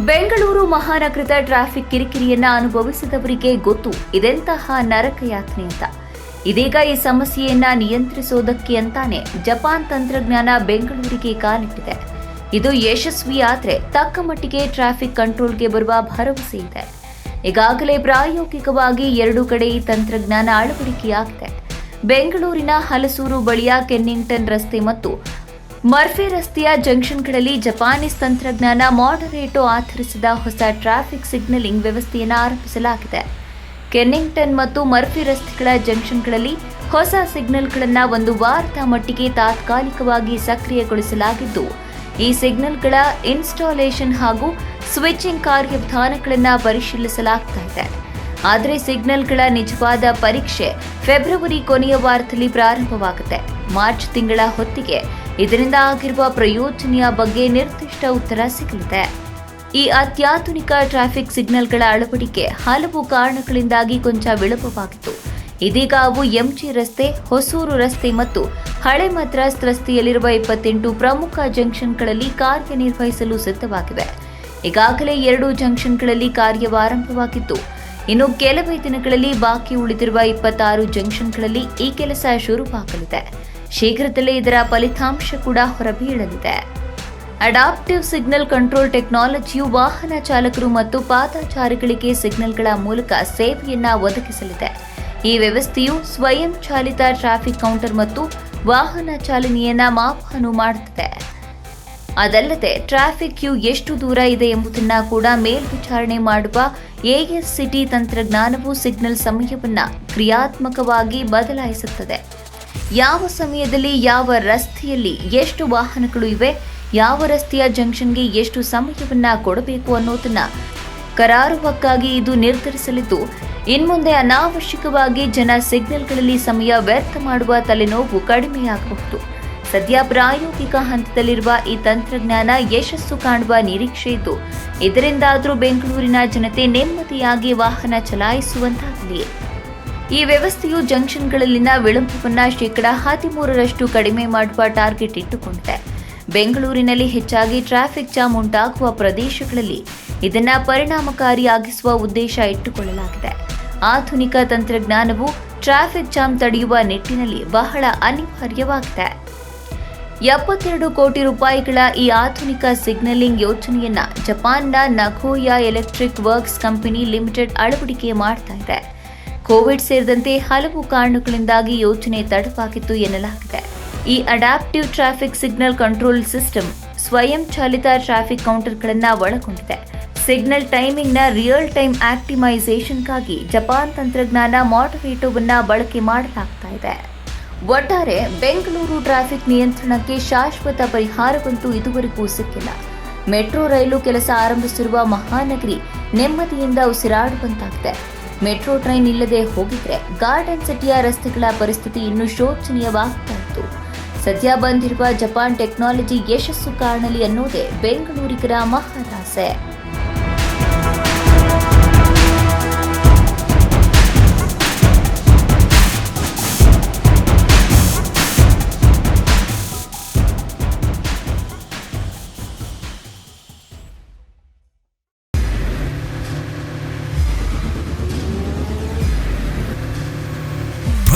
Bengaluru ಮಹಾನಗರದ traffic ಕಿರಿಕಿರಿಯನ್ನ ಅನುಭವಿಸಿದವರಿಗೆ ಗೊತ್ತು. ಇದೆಂತಹ ನರಕ ಯಾತ್ರೆ ಅಂತ. ಇದೀಗ ಈ ಸಮಸ್ಯೆಯನ್ನ ನಿಯಂತ್ರಿಸೋದಕ್ಕೆ ಅಂತಾನೆ ಜಪಾನ್ ತಂತ್ರಜ್ಞಾನ ಬೆಂಗಳೂರಿಗೆ ಕಾಲಿಟ್ಟಿದೆ. ಇದು ಯಶಸ್ವಿ ಆದರೆ ತಕ್ಕ ಮಟ್ಟಿಗೆ ಟ್ರಾಫಿಕ್ ಕಂಟ್ರೋಲ್ಗೆ ಬರುವ ಭರವಸೆ ಇದೆ. ಈಗಾಗಲೇ ಪ್ರಾಯೋಗಿಕವಾಗಿ ಎರಡು ಕಡೆ ಈ ತಂತ್ರಜ್ಞಾನ ಅಳವಡಿಕೆಯಾಗಿದೆ. ಬೆಂಗಳೂರಿನ ಹಲಸೂರು ಬಳಿಯ ಕೆನ್ನಿಂಗ್ಟನ್ ರಸ್ತೆ ಮತ್ತು ಮರ್ಫಿ ರಸ್ತೆಯ ಜಂಕ್ಷನ್ಗಳಲ್ಲಿ ಜಪಾನೀಸ್ ತಂತ್ರಜ್ಞಾನ ಮಾಡರೇಟು ಆಧರಿಸಿದ ಹೊಸ ಟ್ರಾಫಿಕ್ ಸಿಗ್ನಲಿಂಗ್ ವ್ಯವಸ್ಥೆಯನ್ನು ಆರಂಭಿಸಲಾಗಿದೆ. ಕೆನ್ನಿಂಗ್ಟನ್ ಮತ್ತು ಮರ್ಫಿ ರಸ್ತೆಗಳ ಜಂಕ್ಷನ್ಗಳಲ್ಲಿ ಹೊಸ ಸಿಗ್ನಲ್ಗಳನ್ನು ಒಂದು ವಾರದ ಮಟ್ಟಿಗೆ ತಾತ್ಕಾಲಿಕವಾಗಿ ಸಕ್ರಿಯಗೊಳಿಸಲಾಗಿದ್ದು, ಈ ಸಿಗ್ನಲ್ಗಳ ಇನ್ಸ್ಟಾಲೇಷನ್ ಹಾಗೂ ಸ್ವಿಚಿಂಗ್ ಕಾರ್ಯವಿಧಾನಗಳನ್ನು ಪರಿಶೀಲಿಸಲಾಗ್ತಾ ಇದೆ. ಆದರೆ ಸಿಗ್ನಲ್ಗಳ ನಿಜವಾದ ಪರೀಕ್ಷೆ ಫೆಬ್ರವರಿ ಕೊನೆಯ ವಾರದಲ್ಲಿ ಪ್ರಾರಂಭವಾಗುತ್ತೆ. ಮಾರ್ಚ್ ತಿಂಗಳ ಹೊತ್ತಿಗೆ ಇದರಿಂದ ಆಗಿರುವ ಪ್ರಯೋಜನೆಯ ಬಗ್ಗೆ ನಿರ್ದಿಷ್ಟ ಉತ್ತರ ಸಿಗಲಿದೆ. ಈ ಅತ್ಯಾಧುನಿಕ ಟ್ರಾಫಿಕ್ ಸಿಗ್ನಲ್ಗಳ ಅಳವಡಿಕೆ ಹಲವು ಕಾರಣಗಳಿಂದಾಗಿ ಕೊಂಚ ವಿಳಂಬವಾಗಿತ್ತು. ಇದೀಗ ಅವು ಎಂಜಿ ರಸ್ತೆ, ಹೊಸೂರು ರಸ್ತೆ ಮತ್ತು ಹಳೆ ಮದ್ರಾಸ್ ರಸ್ತೆಯಲ್ಲಿರುವ ಇಪ್ಪತ್ತೆಂಟು ಪ್ರಮುಖ ಜಂಕ್ಷನ್ಗಳಲ್ಲಿ ಕಾರ್ಯನಿರ್ವಹಿಸಲು ಸಿದ್ಧವಾಗಿವೆ. ಈಗಾಗಲೇ ಎರಡು ಜಂಕ್ಷನ್ಗಳಲ್ಲಿ ಕಾರ್ಯವಾರಂಭವಾಗಿದ್ದು ಇನ್ನು ಕೆಲವೇ ದಿನಗಳಲ್ಲಿ ಬಾಕಿ ಉಳಿದಿರುವ ಇಪ್ಪತ್ತಾರು ಜಂಕ್ಷನ್ಗಳಲ್ಲಿ ಈ ಕೆಲಸ ಶುರುವಾಗಲಿದೆ. ಶೀಘ್ರದಲ್ಲೇ ಇದರ ಫಲಿತಾಂಶ ಕೂಡ ಹೊರಬೀಳಲಿದೆ. ಅಡಾಪ್ಟಿವ್ ಸಿಗ್ನಲ್ ಕಂಟ್ರೋಲ್ ಟೆಕ್ನಾಲಜಿಯು ವಾಹನ ಚಾಲಕರು ಮತ್ತು ಪಾದಚಾರಿಗಳಿಗೆ ಸಿಗ್ನಲ್ಗಳ ಮೂಲಕ ಸೇವೆಯನ್ನ ಒದಗಿಸಲಿದೆ. ಈ ವ್ಯವಸ್ಥೆಯು ಸ್ವಯಂ ಚಾಲಿತ ಟ್ರಾಫಿಕ್ ಕೌಂಟರ್ ಮತ್ತು ವಾಹನ ಚಾಲನೆಯನ್ನ ಮಾಪನ ಮಾಡುತ್ತದೆ. ಅದಲ್ಲದೆ ಟ್ರಾಫಿಕ್ ಕ್ಯೂ ಎಷ್ಟು ದೂರ ಇದೆ ಎಂಬುದನ್ನು ಕೂಡ ಮೇಲ್ವಿಚಾರಣೆ ಮಾಡುವ ಎಎಸ್ ಸಿಟಿ ತಂತ್ರಜ್ಞಾನವು ಸಿಗ್ನಲ್ ಸಮಯವನ್ನು ಕ್ರಿಯಾತ್ಮಕವಾಗಿ ಬದಲಾಯಿಸುತ್ತದೆ. ಯಾವ ಸಮಯದಲ್ಲಿ ಯಾವ ರಸ್ತೆಯಲ್ಲಿ ಎಷ್ಟು ವಾಹನಗಳು ಇವೆ, ಯಾವ ರಸ್ತೆಯ ಜಂಕ್ಷನ್ಗೆ ಎಷ್ಟು ಸಮಯವನ್ನ ಕೊಡಬೇಕು ಅನ್ನೋದನ್ನ ಕರಾರುವಕ್ಕಾಗಿ ಇದು ನಿರ್ಧರಿಸಲಿದ್ದು, ಇನ್ಮುಂದೆ ಅನಾವಶ್ಯಕವಾಗಿ ಜನ ಸಿಗ್ನಲ್ಗಳಲ್ಲಿ ಸಮಯ ವ್ಯರ್ಥ ಮಾಡುವ ತಲೆನೋವು ಕಡಿಮೆಯಾಗಬಹುದು. ಸದ್ಯ ಪ್ರಾಯೋಗಿಕ ಹಂತದಲ್ಲಿರುವ ಈ ತಂತ್ರಜ್ಞಾನ ಯಶಸ್ಸು ಕಾಣುವ ನಿರೀಕ್ಷೆ ಇದ್ದು, ಇದರಿಂದಾದರೂ ಬೆಂಗಳೂರಿನ ಜನತೆ ನೆಮ್ಮದಿಯಾಗಿ ವಾಹನ ಚಲಾಯಿಸುವಂತಾಗಲಿ. ಈ ವ್ಯವಸ್ಥೆಯು ಜಂಕ್ಷನ್ಗಳಲ್ಲಿನ ವಿಳಂಬವನ್ನು ಶೇಕಡಾ ಹದಿಮೂರರಷ್ಟು ಕಡಿಮೆ ಮಾಡುವ ಟಾರ್ಗೆಟ್ ಇಟ್ಟುಕೊಂಡಿದೆ. ಬೆಂಗಳೂರಿನಲ್ಲಿ ಹೆಚ್ಚಾಗಿ ಟ್ರಾಫಿಕ್ ಜಾಮ್ ಉಂಟಾಗುವ ಪ್ರದೇಶಗಳಲ್ಲಿ ಇದನ್ನ ಪರಿಣಾಮಕಾರಿಯಾಗಿಸುವ ಉದ್ದೇಶ ಇಟ್ಟುಕೊಳ್ಳಲಾಗಿದೆ. ಆಧುನಿಕ ತಂತ್ರಜ್ಞಾನವು ಟ್ರಾಫಿಕ್ ಜಾಮ್ ತಡೆಯುವ ನಿಟ್ಟಿನಲ್ಲಿ ಬಹಳ ಅನಿವಾರ್ಯವಾಗಿದೆ. ಎಪ್ಪತ್ತೆರಡು ಕೋಟಿ ರೂಪಾಯಿಗಳ ಈ ಆಧುನಿಕ ಸಿಗ್ನಲಿಂಗ್ ಯೋಜನೆಯನ್ನ ಜಪಾನ್ನ Nagoya electric works company limited ಅಳವಡಿಕೆ ಮಾಡ್ತಾ ಇದೆ. ಕೋವಿಡ್ ಸೇರಿದಂತೆ ಹಲವು ಕಾರಣಗಳಿಂದಾಗಿ ಯೋಜನೆ ತಡವಾಗಿತ್ತು ಎನ್ನಲಾಗಿದೆ. ಈ adaptive traffic signal control system ಸ್ವಯಂ ಚಾಲಿತ ಟ್ರಾಫಿಕ್ ಕೌಂಟರ್ಗಳನ್ನು ಒಳಗೊಂಡಿದೆ. ಸಿಗ್ನಲ್ ಟೈಮಿಂಗ್ನ ರಿಯಲ್ ಟೈಮ್ ಆಕ್ಟಿಮೈಸೇಷನ್ಗಾಗಿ ಜಪಾನ್ ತಂತ್ರಜ್ಞಾನ ಮಾಡರೇಟೋವನ್ನ ಬಳಕೆ ಮಾಡಲಾಗ್ತಾ ಇದೆ. ಒಟ್ಟಾರೆ ಬೆಂಗಳೂರು ಟ್ರಾಫಿಕ್ ನಿಯಂತ್ರಣಕ್ಕೆ ಶಾಶ್ವತ ಪರಿಹಾರವಂತೂ ಇದುವರೆಗೂ ಸಿಕ್ಕಿಲ್ಲ. ಮೆಟ್ರೋ ರೈಲು ಕೆಲಸ ಆರಂಭಿಸಿರುವ ಮಹಾನಗರಿ ನೆಮ್ಮದಿಯಿಂದ ಉಸಿರಾಡುವಂತಾಗಿದೆ. ಮೆಟ್ರೋ ಟ್ರೈನ್ ಇಲ್ಲದೆ ಹೋಗಿದ್ರೆ ಗಾರ್ಡನ್ ಸಿಟಿಯ ರಸ್ತೆಗಳ ಪರಿಸ್ಥಿತಿ ಇನ್ನೂ ಶೋಚನೀಯವಾಗ್ತಾ ಇತ್ತು ಸದ್ಯ ಬಂದಿರುವ ಜಪಾನ್ ಟೆಕ್ನಾಲಜಿ ಯಶಸ್ಸು ಕಾಣಲಿ ಅನ್ನೋದೇ ಬೆಂಗಳೂರಿಗರ ಮಹದಾಸೆ.